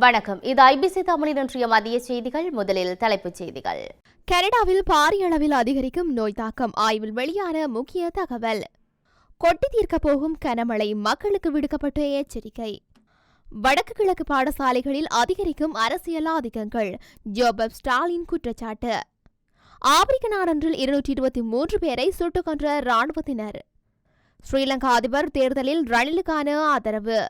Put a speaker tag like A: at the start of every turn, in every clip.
A: வணக்கம். இது ஐபிசி தமிழின் இன்றைய மதிய செய்திகள். முதலில் தலைப்புச் செய்திகள்.
B: கனடாவில் பாரிய அளவில் அதிகரிக்கும் நோய் தாக்கம் ஆய்வில் வெளியான முக்கிய தகவல். கொட்டி தீர்க்கப் போகும் கனமழை மக்களுக்கு விடுக்கப்பட்ட எச்சரிக்கை. வடக்கு கிழக்கு பாடசாலைகளில் அதிகரிக்கும் அரசியல் ஆதிக்கங்கள். ஜோபப் ஸ்டாலின் குற்றச்சாட்டு. ஆப்பிரிக்க நாடொன்றில் இருநூற்றி இருபத்தி மூன்று பேரை சுட்டுக் கொன்ற ராணுவத்தினர் ஸ்ரீலங்கா அதிபர் தேர்தலில் ரணிலுக்கான ஆதரவு.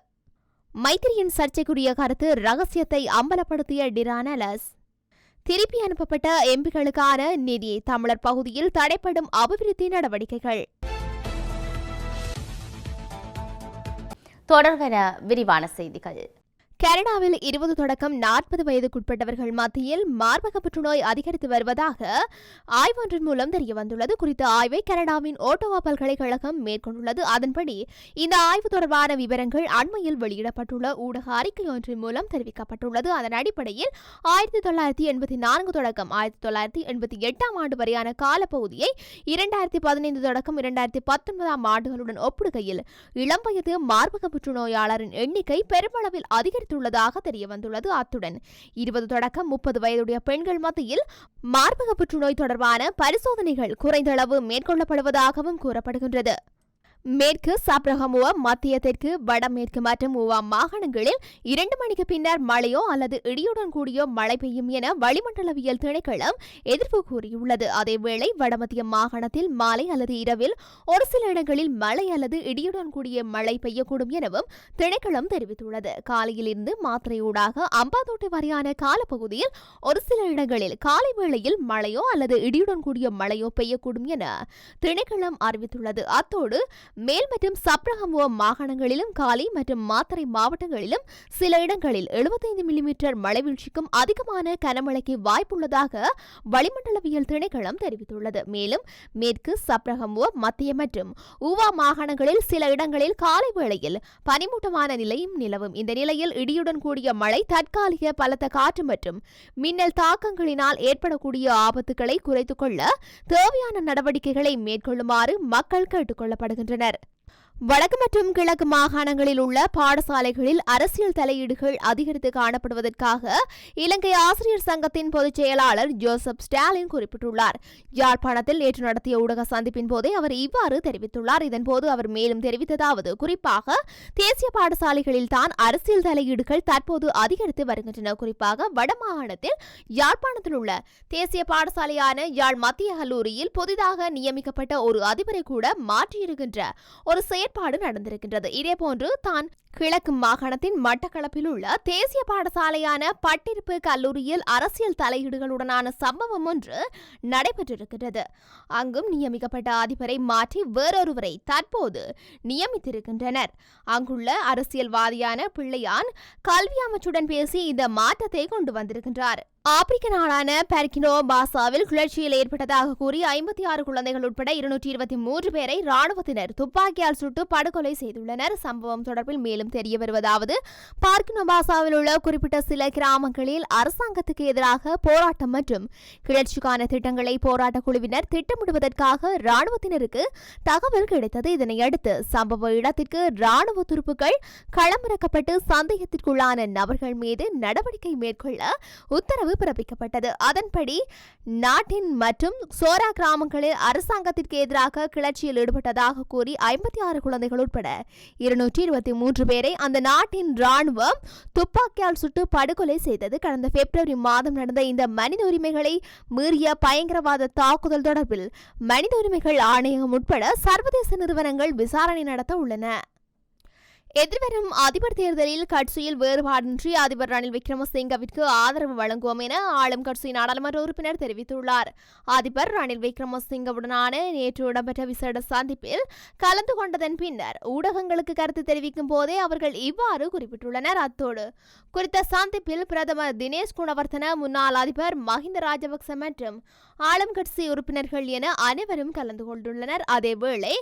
B: மைத்திரியின் சர்ச்சைக்குரிய கருத்து ரகசியத்தை அம்பலப்படுத்திய டிரானலஸ். திருப்பி அனுப்பப்பட்ட எம்பிகளுக்கான நிதி தமிழர் பகுதியில் தடைப்படும் அபிவிருத்தி நடவடிக்கைகள்.
A: தொடர்வன விரிவான செய்திகள்.
B: கனடாவில் இருபது தொடக்கம் நாற்பது வயதுக்குட்பட்டவர்கள் மத்தியில் மார்பக புற்றுநோய் அதிகரித்து வருவதாக ஆய்வொன்றின் மூலம் தெரியவந்துள்ளது. குறித்த ஆய்வை கனடாவின் ஓட்டோவா பல்கலைக்கழகம் மேற்கொண்டுள்ளது. அதன்படி இந்த ஆய்வு தொடர்பான விவரங்கள் அண்மையில் வெளியிடப்பட்டுள்ள ஊடக அறிக்கை ஒன்றின் மூலம் தெரிவிக்கப்பட்டுள்ளது. அதன் அடிப்படையில் ஆயிரத்தி தொள்ளாயிரத்தி எண்பத்தி நான்கு தொடக்கம் ஆயிரத்தி தொள்ளாயிரத்தி எண்பத்தி எட்டாம் ஆண்டு வரையான காலப்பகுதியை இரண்டாயிரத்தி பதினைந்து தொடக்கம் இரண்டாயிரத்தி பத்தொன்பதாம் ஆண்டுகளுடன் ஒப்பிடுகையில் இளம் வயது மார்பக புற்றுநோயாளரின் எண்ணிக்கை பெருமளவில் அதிகரித்து அதிகரித்துள்ளதாக தெரியவந்துள்ளது அத்துடன். இருபது தொடக்கம் முப்பது வயதுடைய பெண்கள் மத்தியில் மார்பக புற்றுநோய் தொடர்பான பரிசோதனைகள் குறைந்தளவு மேற்கொள்ளப்படுவதாகவும் கூறப்படுகின்றது. மேற்கு சப்ரகமுவ மத்திய தெற்கு வடமேற்கு மற்றும் உவா மாகாணங்களில் இரண்டு மணிக்கு பின்னர் மழையோ அல்லது இடியுடன் கூடிய மழை பெய்யும் என வளிமண்டலவியல் திணைக்களம் எதிர்ப்பு கூறியுள்ளது. அதேவேளை வடமத்திய மாகாணத்தில் மாலை அல்லது இரவில் ஒரு சில இடங்களில் மழை அல்லது இடியுடன் கூடிய மழை பெய்யக்கூடும் எனவும் திணைக்களம் தெரிவித்துள்ளது. காலையிலிருந்து மாத்திரையூடாக அம்பாதோட்டை வரையான காலப்பகுதியில் ஒரு சில இடங்களில் காலை வேளையில் மழையோ அல்லது இடியுடன் கூடிய மழையோ பெய்யக்கூடும் என திணைக்களம் அறிவித்துள்ளது. அத்தோடு மேல் மற்றும் சப்ரகமுவ மாகாணங்களிலும் காலி மற்றும் மாத்தறை மாவட்டங்களிலும் சில இடங்களில் 75 மில்லிமீட்டர் மழை வீழ்ச்சிக்கும் அதிகமான கனமழைக்கு வாய்ப்புள்ளதாக வளிமண்டலவியல் திணைக்களம் தெரிவித்துள்ளது. மேலும் மேற்கு சப்ரகமுவ மத்திய மற்றும் ஊவா மாகாணங்களில் சில இடங்களில் காலை வேளையில் பனிமூட்டமான நிலையும் நிலவும். இந்த நிலையில் இடியுடன் கூடிய மழை தற்காலிக பலத்த காற்று மற்றும் மின்னல் தாக்கங்களினால் ஏற்படக்கூடிய ஆபத்துக்களை குறைத்துக் கொள்ள தேவையான நடவடிக்கைகளை மேற்கொள்ளுமாறு மக்கள் கேட்டுக் கொள்ளப்படுகின்றனர் வருகின்றனர் வடக்கு மற்றும் கிழக்கு மாகாணங்களில் உள்ள பாடசாலைகளில் அரசியல் தலையீடுகள் அதிகரித்து காணப்படுவதற்காக இலங்கை ஆசிரியர் சங்கத்தின் பொதுச் செயலாளர் ஜோசப் ஸ்டாலின் குறிப்பிட்டுள்ளார். யாழ்ப்பாணத்தில் நேற்று நடத்திய ஊடக சந்திப்பின் போதே அவர் இவ்வாறு தெரிவித்துள்ளார். இதன்போது அவர் மேலும் தெரிவித்ததாவது குறிப்பாக தேசிய பாடசாலைகளில் தான் அரசியல் தலையீடுகள் தற்போது அதிகரித்து வருகின்றன. குறிப்பாக வடமாகாணத்தில் யாழ்ப்பாணத்தில் உள்ள தேசிய பாடசாலையான யாழ் மத்திய கல்லூரியில் புதிதாக நியமிக்கப்பட்ட ஒரு அதிபரை கூட மாற்றியிருக்கின்ற ஒரு ஏற்பாடு நடந்திருக்கின்றது. இதேபோன்று தான் கிழக்கு மாகாணத்தின் மட்டக்களப்பில் உள்ள தேசிய பாடசாலையான பட்டிருப்பு கல்லூரியில் அரசியல் தலையீடுகளுடனான சம்பவம் ஒன்று நடைபெற்றிருக்கின்றது. அங்கும் நியமிக்கப்பட்ட அதிபரை மாற்றி வேறொருவரை தற்போது நியமித்திருக்கின்றனர். அங்குள்ள அரசியல்வாதியான பிள்ளையான் கல்வி அமைச்சுடன் பேசி இந்த மாற்றத்தை கொண்டு வந்திருக்கின்றார். ஆப்பிரிக்க நாடான பெர்கினோ பாசாவில் கிளர்ச்சியில் ஏற்பட்டதாக கூறி ஐம்பத்தி ஆறு குழந்தைகள் உட்பட இருநூற்றி இருபத்தி மூன்று பேரை ராணுவத்தினர் துப்பாக்கியால் சுட்டு படுகொலை செய்துள்ளனர். சம்பவம் தொடர்பில் மேலும் மேலும் தெரிய வருவதாவது பார்க் நபாசாவில் உள்ள குறிப்பிட்ட சில கிராமங்களில் அரசாங்கத்துக்கு எதிராக போராட்டம் மற்றும் கிளர்ச்சிக்கான திட்டங்களை போராட்ட குழுவினர் திட்டமிடுவதற்காக ராணுவத்தினருக்கு தகவல் கிடைத்தது. இதனையடுத்து சம்பவ இடத்திற்கு ராணுவ துருப்புகள் களமிறக்கப்பட்டு சந்தேகத்திற்குள்ளான நபர்கள் மீது நடவடிக்கை மேற்கொள்ள உத்தரவு பிறப்பிக்கப்பட்டது. அதன்படி நாட்டின் மற்றும் சோரா கிராமங்களில் அரசாங்கத்திற்கு எதிராக கிளர்ச்சியில் ஈடுபட்டதாக கூறி ஐம்பத்தி ஆறு குழந்தைகள் உட்பட இருநூற்றி இருபத்தி மூன்று பேரை அந்த நாட்டின் ராணுவம் துப்பாக்கியால் சுட்டு படுகொலை செய்தது. கடந்த பிப்ரவரி மாதம் நடந்த இந்த மனித உரிமைகளை மீறிய பயங்கரவாத தாக்குதல் தொடர்பில் மனித உரிமைகள் ஆணையகம் உட்பட சர்வதேச நிறுவனங்கள் விசாரணை நடத்த உள்ளன. எதிர்வரும் அதிபர் தேர்தலில் கட்சியில் வேறுபாடின்றி அதிபர் ரணில் விக்ரமசிங்கவிற்கு ஆதரவு வழங்குவோம் என ஆளும் கட்சி நாடாளுமன்ற உறுப்பினர் தெரிவித்துள்ளார். அதிபர் ரணில் விக்ரமசிங்கவுடனான நேற்று இடம்பெற்ற விசேட சந்திப்பில் கலந்து கொண்டதன் பின்னர் ஊடகங்களுக்கு கருத்து தெரிவிக்கும் போதே அவர்கள் இவ்வாறு குறிப்பிட்டுள்ளனர். அத்தோடு குறித்த சந்திப்பில் பிரதமர் தினேஷ் குணவர்த்தன முன்னாள் அதிபர் மஹிந்த ராஜபக்ச மற்றும் ஆளும் கட்சி உறுப்பினர்கள் என அனைவரும் கலந்து கொண்டுள்ளனர். அதேவேளை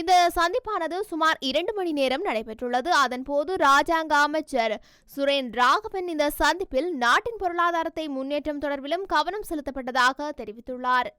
B: இந்த சந்திப்பானது சுமார் இரண்டு மணி நேரம் நடைபெற்றுள்ளது. அதன்போது ராஜாங்க அமைச்சர் சுரேன் ராகவன் இந்த சந்திப்பில் நாட்டின் பொருளாதாரத்தை முன்னேற்றம் தொடர்பிலும் கவனம் செலுத்தப்பட்டதாக தெரிவித்துள்ளார்.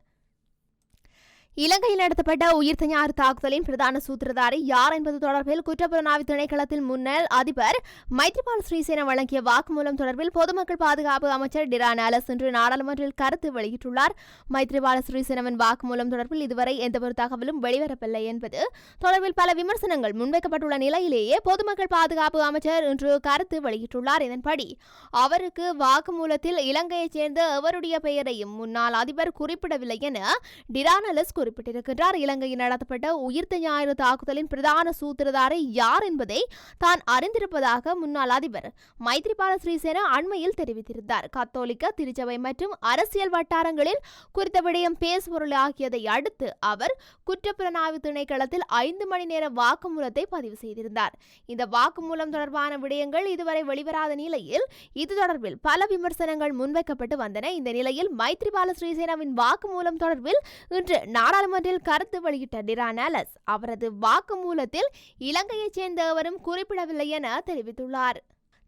B: இலங்கையில் நடத்தப்பட்ட உயிர் தனியார் தாக்குதலின் பிரதான சூத்திரதாரி யார் என்பது தொடர்பில் குற்றப்புலனாய்வு திணைக்களத்தில் முன்னாள் அதிபர் மைத்ரிபால் ஸ்ரீசேன வழங்கிய வாக்குமூலம் தொடர்பில் பொதுமக்கள் பாதுகாப்பு அமைச்சர் டிரான் ஆலஸ் இன்று நாடாளுமன்றில் கருத்து வெளியிட்டுள்ளார். மைத்ரிபால ஸ்ரீசேனவின் வாக்குமூலம் தொடர்பில் இதுவரை எந்தவொரு தகவலும் வெளிவரவில்லை என்பது தொடர்பில் பல விமர்சனங்கள் முன்வைக்கப்பட்டுள்ள நிலையிலேயே பொதுமக்கள் பாதுகாப்பு அமைச்சர் இன்று கருத்து வெளியிட்டுள்ளார். இதன்படி அவருக்கு வாக்குமூலத்தில் இலங்கையைச் சேர்ந்த எவருடைய பெயரையும் முன்னாள் அதிபர் குறிப்பிடவில்லை என டிரானலஸ் குறிப்பிட்டிருக்கின்றார். இலங்கையில் நடத்தப்பட்ட உயிர்த்த ஞாயிறு தாக்குதலின் பிரதான சூத்திரதாரி யார் என்பதை தான் அறிந்திருப்பதாக முன்னாள் அதிபர் மைத்ரிபால ஸ்ரீசேன அண்மையில் தெரிவித்திருந்தார். கத்தோலிக்க திருச்சபை மற்றும் அரசியல் வட்டாரங்களில் குறித்த விடயம் பேசுபொருளாகியதை அடுத்து அவர் குற்றப்புலனாய்வு திணைக்களத்தில் ஐந்து மணி நேர வாக்குமூலத்தை பதிவு செய்திருந்தார். இந்த வாக்குமூலம் தொடர்பான விடயங்கள் இதுவரை வெளிவராத நிலையில் இது தொடர்பில் பல விமர்சனங்கள் முன்வைக்கப்பட்டு வந்தன. இந்த நிலையில் மைத்ரிபால ஸ்ரீசேனாவின் வாக்குமூலம் தொடர்பில் இன்று நாடாளுமன்றில் கருத்து வெளியிட்ட டிரான் நாலஸ் அவரது வாக்குமூலத்தில் இலங்கையைச் சேர்ந்தவரும் குறிப்பிடவில்லை என தெரிவித்துள்ளார்.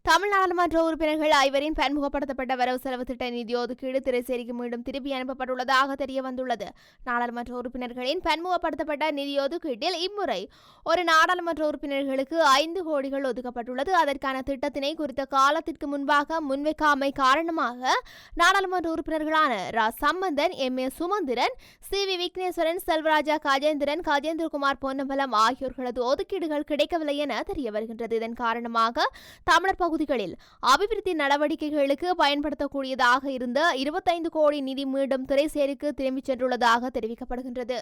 B: தமிழ் நாடாளுமன்ற உறுப்பினர்கள் ஐவரின் பன்முகப்படுத்தப்பட்ட வரவு செலவு திட்ட நிதி ஒதுக்கீடு திரைசேரிக்கு மீண்டும் திருப்பி அனுப்பப்பட்டுள்ளதாக தெரிய வந்துள்ளது நாடாளுமன்ற உறுப்பினர்களின் பன்முகப்படுத்தப்பட்ட நிதி ஒதுக்கீட்டில் இம்முறை ஒரு நாடாளுமன்ற உறுப்பினர்களுக்கு ஐந்து கோடிகள் ஒதுக்கப்பட்டுள்ளது. அதற்கான திட்டத்தினை குறித்த காலத்திற்கு முன்பாக முன்வைக்காமை காரணமாக நாடாளுமன்ற உறுப்பினர்களான ரா. Sampanthan M. A. Sumanthiran C. V. Wigneswaran Selvarajah Gajendran Gajendrakumar Ponnambalam ஆகியோர்களது ஒதுக்கீடுகள் கிடைக்கவில்லை என தெரிய வருகின்றது இதன் காரணமாக தமிழர் பகுதிகளில் அபிவிருத்தி நடவடிக்கைகளுக்கு பயன்படுத்தக்கூடியதாக இருந்த இருபத்தைந்து கோடி நிதி மீண்டும் திரைசேரிக்கு திரும்பிச் சென்றுள்ளதாக தெரிவிக்கப்படுகின்றது.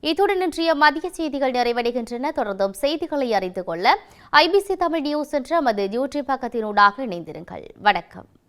A: இத்துடன் இன்றைய மதிய செய்திகள் நிறைவடைகின்றன. தொடர்ந்தும் செய்திகளை அறிந்து கொள்ள ஐபிசி தமிழ் நியூஸ் என்ற நமது யூடியூப் பக்கத்தினூடாக இணைந்திருங்கள். வணக்கம்.